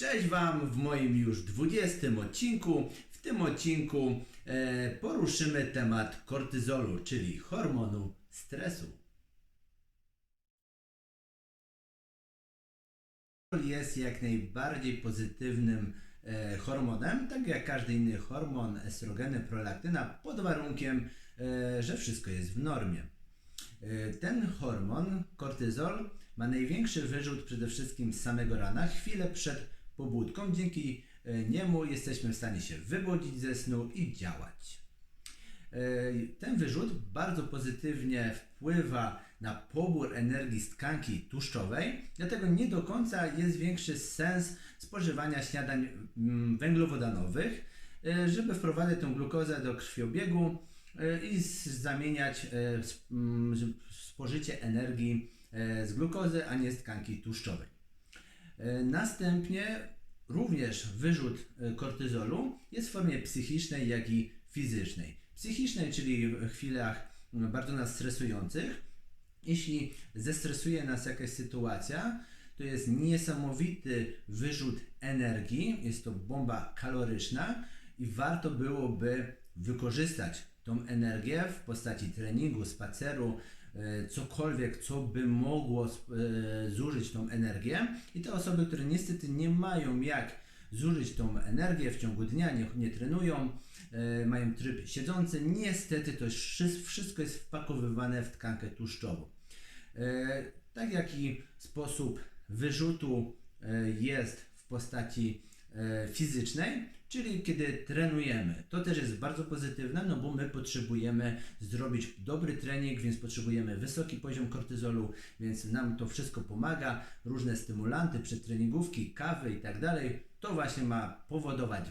Cześć Wam w moim już 20 odcinku. W tym odcinku e, poruszymy temat kortyzolu, czyli hormonu stresu. Jest jak najbardziej pozytywnym e, hormonem, tak jak każdy inny hormon, estrogeny, prolaktyna, pod warunkiem, e, że wszystko jest w normie. E, Ten hormon, kortyzol, ma największy wyrzut przede wszystkim z samego rana, chwilę przed pobudką. Dzięki e, niemu jesteśmy w stanie się wybudzić ze snu i działać. E, Ten wyrzut bardzo pozytywnie wpływa na pobór energii z tkanki tłuszczowej, dlatego nie do końca jest większy sens spożywania śniadań mm, węglowodanowych, e, żeby wprowadzać tą glukozę do krwiobiegu i zamieniać mm, spożycie energii z glukozy, a nie z tkanki tłuszczowej. E, Następnie również wyrzut e, kortyzolu jest w formie psychicznej, jak i fizycznej. Psychicznej, czyli w chwilach bardzo nas stresujących. Jeśli zestresuje nas jakaś sytuacja, to jest niesamowity wyrzut energii, jest to bomba kaloryczna i warto byłoby wykorzystać tą energię w postaci treningu, spaceru, cokolwiek, co by mogło e, zużyć tą energię. I te osoby, które niestety nie mają jak zużyć tą energię w ciągu dnia, nie, nie trenują, e, mają tryb siedzący, niestety to wszystko jest wpakowywane w tkankę tłuszczową. E, tak jak i sposób wyrzutu e, jest w postaci e, fizycznej, czyli kiedy trenujemy. To też jest bardzo pozytywne, no bo my potrzebujemy zrobić dobry trening, więc potrzebujemy wysoki poziom kortyzolu, więc nam to wszystko pomaga. Różne stymulanty, przedtreningówki, kawy i tak dalej. To właśnie ma powodować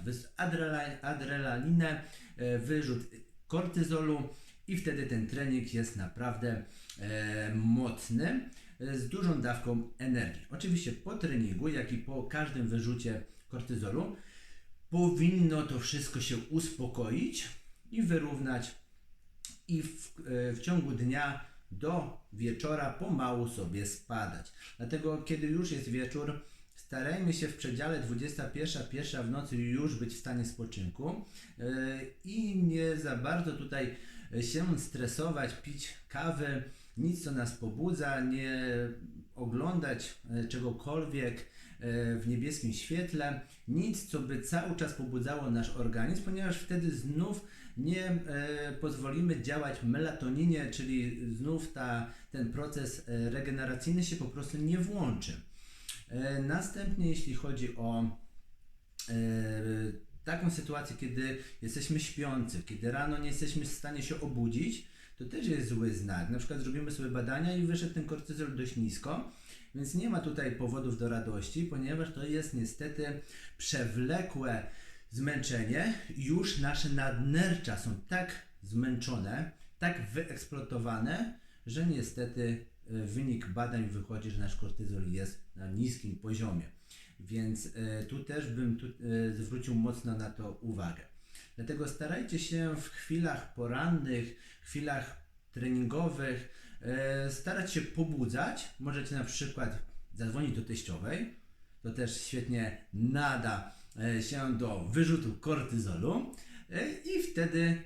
adrenalinę, e, wyrzut kortyzolu i wtedy ten trening jest naprawdę e, mocny, e, z dużą dawką energii. Oczywiście po treningu, jak i po każdym wyrzucie kortyzolu, powinno to wszystko się uspokoić i wyrównać i w, e, w ciągu dnia do wieczora pomału sobie spadać. Dlatego kiedy już jest wieczór, starajmy się w przedziale 21, pierwsza w nocy już być w stanie spoczynku e, i nie za bardzo tutaj się stresować, pić kawy, nic co nas pobudza, nie oglądać e, czegokolwiek w niebieskim świetle, nic co by cały czas pobudzało nasz organizm, ponieważ wtedy znów nie e, pozwolimy działać melatoninie, czyli znów ta, ten proces e, regeneracyjny się po prostu nie włączy. E, Następnie, jeśli chodzi o e, taką sytuację, kiedy jesteśmy śpiący, kiedy rano nie jesteśmy w stanie się obudzić, to też jest zły znak. Na przykład zrobimy sobie badania i wyszedł ten kortyzol dość nisko, więc nie ma tutaj powodów do radości, ponieważ to jest niestety przewlekłe zmęczenie. Już nasze nadnercza są tak zmęczone, tak wyeksploatowane, że niestety e, wynik badań wychodzi, że nasz kortyzol jest na niskim poziomie. Więc e, tu też bym tu, e, zwrócił mocno na to uwagę. Dlatego starajcie się w chwilach porannych, chwilach treningowych e, starać się pobudzać. Możecie na przykład zadzwonić do teściowej. To też świetnie nada e, się do wyrzutu kortyzolu e, i wtedy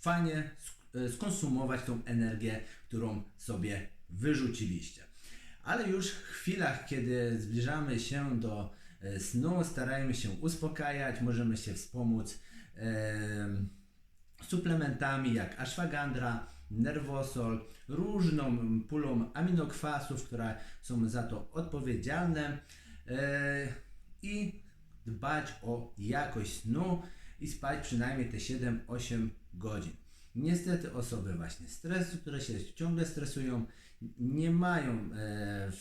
fajnie sk- skonsumować tą energię, którą sobie wyrzuciliście. Ale już w chwilach, kiedy zbliżamy się do snu, starajmy się uspokajać, możemy się wspomóc suplementami jak ashwagandra, nerwosol, różną pulą aminokwasów, które są za to odpowiedzialne e, i dbać o jakość snu i spać przynajmniej te 7-8 godzin. Niestety osoby właśnie stresu, które się ciągle stresują, nie mają e,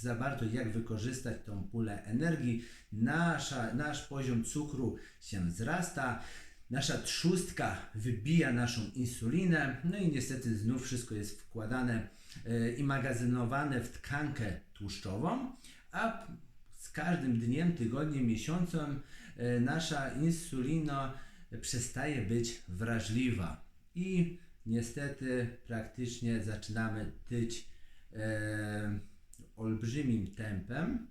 w- za bardzo jak wykorzystać tą pulę energii. Nasza, nasz poziom cukru się wzrasta, nasza trzustka wybija naszą insulinę, no i niestety znów wszystko jest wkładane e, i magazynowane w tkankę tłuszczową, a z każdym dniem, tygodniem, miesiącem e, nasza insulina przestaje być wrażliwa i niestety praktycznie zaczynamy tyć e, olbrzymim tempem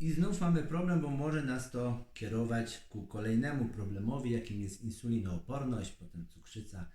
I znów mamy problem, bo może nas to kierować ku kolejnemu problemowi, jakim jest insulinooporność, potem cukrzyca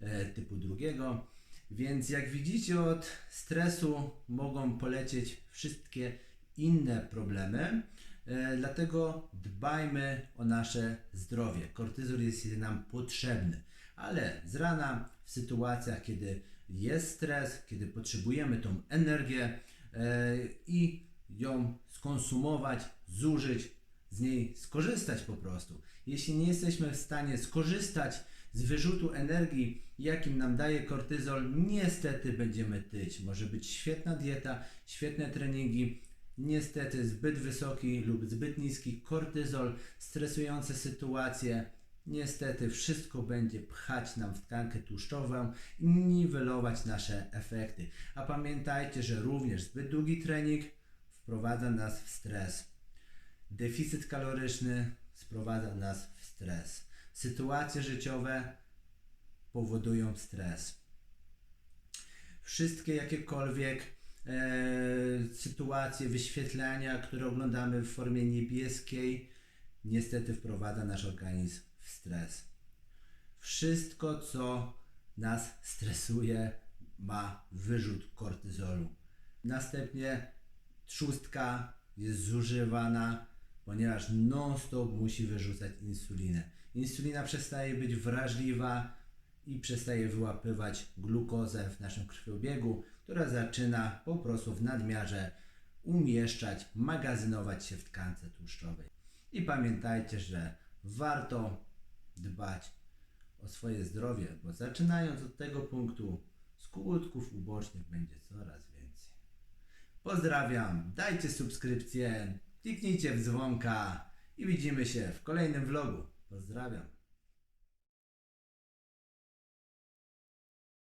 e, typu drugiego. Więc jak widzicie, od stresu mogą polecieć wszystkie inne problemy. E, dlatego dbajmy o nasze zdrowie. Kortyzol jest nam potrzebny, ale z rana w sytuacjach, kiedy jest stres, kiedy potrzebujemy tą energię e, i ją skonsumować, zużyć, z niej skorzystać po prostu. Jeśli nie jesteśmy w stanie skorzystać z wyrzutu energii, jakim nam daje kortyzol, niestety będziemy tyć. Może być świetna dieta, świetne treningi, niestety zbyt wysoki lub zbyt niski kortyzol, stresujące sytuacje. Niestety wszystko będzie pchać nam w tkankę tłuszczową i niwelować nasze efekty. A pamiętajcie, że również zbyt długi trening wprowadza nas w stres. Deficyt kaloryczny sprowadza nas w stres. Sytuacje życiowe powodują stres. Wszystkie jakiekolwiek e, sytuacje wyświetlania, które oglądamy w formie niebieskiej, niestety wprowadza nasz organizm stres. Wszystko, co nas stresuje, ma wyrzut kortyzolu. Następnie trzustka jest zużywana, ponieważ non-stop musi wyrzucać insulinę. Insulina przestaje być wrażliwa i przestaje wyłapywać glukozę w naszym krwiobiegu, która zaczyna po prostu w nadmiarze umieszczać, magazynować się w tkance tłuszczowej. I pamiętajcie, że warto dbać o swoje zdrowie, bo zaczynając od tego punktu, skutków ubocznych będzie coraz więcej. Pozdrawiam, dajcie subskrypcję, kliknijcie w dzwonka i widzimy się w kolejnym vlogu. Pozdrawiam.